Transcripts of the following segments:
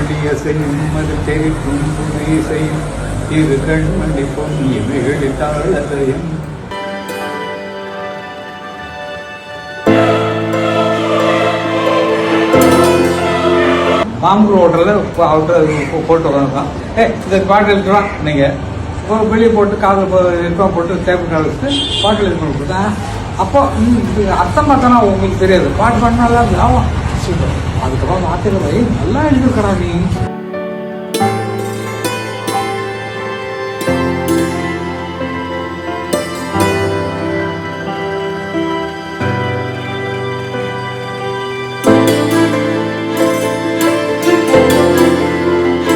பொன்மடிய செய்யும் தெரிக்கும் செய்யும் இரு கண்மணி பொன்னிய மிகழித்தாளதயம் மாம்பூர் ஹோட்டலில் அவர்கிட்ட போட்டு வந்தான் ஏ இந்த பாட்டில் இருக்கிறான் நீங்கள் வெளியே போட்டு காதில் இருக்கோம் போட்டு தேவை கால் வச்சுட்டு பாட்டில் இது பண்ணி அப்போ அர்த்தம் பார்த்தோன்னா உங்களுக்கு தெரியாது. பாட்டு பண்ணாலும் ஆமாம் சூப்பர் அதுக்கப்புறம் வார்த்தையில் போய் நல்லா எழுதிருக்கடா நீ.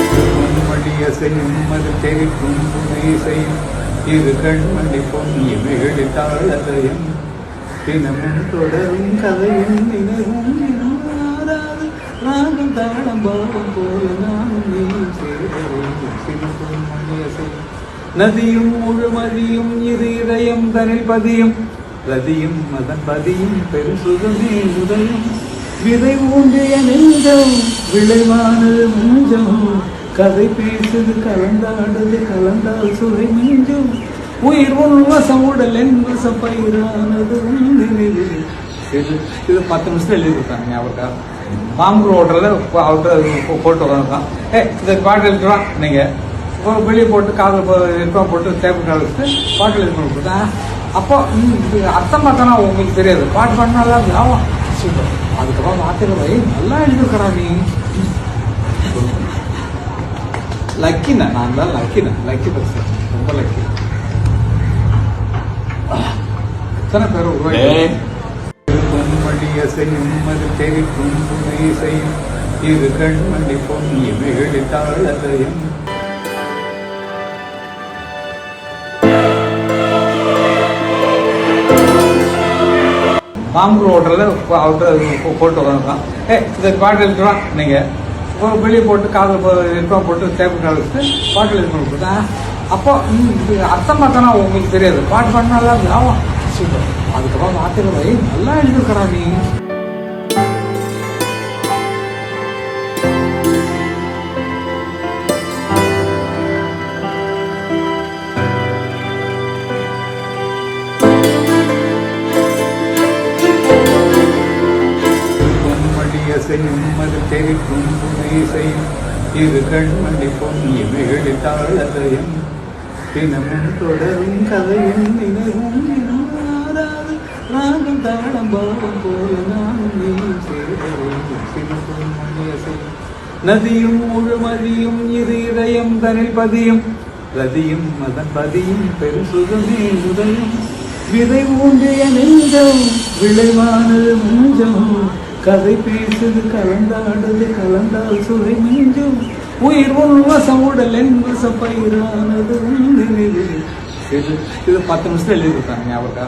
பொன்மடிய தெரிக்கும் துணை இரு கண்மணி பொன்னிய மிகழித்தாளதயம் தினமும் தொடரும் கதையும் நினைவும். மாறாது ராகம் தாளம் பாவம் போல நானும் நீ சேரவும் சிறு பொன்மடிய செய்யும் நதியும் முழுமதியும் இரு இதயம் தனில் பதியும் ரதியும் மதன் பதியும் பெருசுகமே உதயம் விதை ஊன்றிய நெஞ்சம் விளைவானது முஞ்சம் கதை பேசுது கலந்தாடுது கலந்தால் சுவை மிஞ்சும் உயிர் உன் வசம் உடல் என் வசம் பயிரானது உன் நினைவில் இது இது பத்து நிமிஷத்துல எழுதி கொடுத்தாங்க அவருக்கா பாம்பு ஓட்டுறத அவர்கிட்ட போட்டு உட்காந்துருக்கான் ஏ இந்த பாட்டு எடுத்துவா நீங்கள் வெளியே போட்டு காதில் எடுத்துவா போட்டு தேப்பு கால் பாட்டில் இருக்கணும் கொடுத்தா அப்போ அர்த்தம் பார்த்தனா உங்களுக்கு தெரியாது. பாட்டு பண்ணாலும் ஆமாம் சூப்பர். அதுக்கப்புறம் வார்த்தையில் போய் நல்லா எழுதிருக்கடா நீ. லக்கிண்ணா நான் தான் லக்கிண்ணா லக்கி பர்சன் ரொம்ப லக்கி எத்தனை பேர் உருவாக்கி பொன்மடிய செய்யும் அது தெரிக்கும் துணை செய்யும் இரு கண்மணி பொன்னிய மிகழித்தாளதயம் மாம்பூர் ஹோட்டலில் அவர்கிட்ட போட்டு உட்காந்துருக்கான் ஏ இந்த பாட்டு எடுத்துவா நீங்கள் வெளியே போட்டு காதல் எடுத்துவா போட்டு டேபிள் காலத்து வச்சுட்டு பாட்டில் இது அப்போ ம், இது அர்த்தம் பார்த்தனா உங்களுக்கு தெரியாது. பாட்டு பண்ணாலும் ஆமாம் சூப்பர் அதுக்கப்புறம் வார்த்தையில் நல்லா எழுதிருக்கடா நீ. பொன்மடிய தெரிக்கும் துணை இரு கண்மணி பொன்னிய மிகழித்தாளதயம் தினமும் தொடரும் கதையும் நினைவும் மாறாது ராகம் தாளம் பாவம் போல நானும் நீ சேரவும் சிறு பொன்மடிய செய்யும் நதியும் முழுமதியும் இரு இதயம் தனில் பதியும் ரதியும் மதன் பதியும் பெருசுகமே உதயம் விதை ஊன்றிய நெஞ்சம் விளைவானது முஞ்சம் கதை பேசுது கலந்தாடுது கலந்தால் சுவை மிஞ்சும் உயிர் உன் வசம் உடல் என் வசம் பயிரானது உன் நினைவில் இது இது பத்து நிமிஷத்துல எழுதி கொடுத்தாங்க அவருக்கா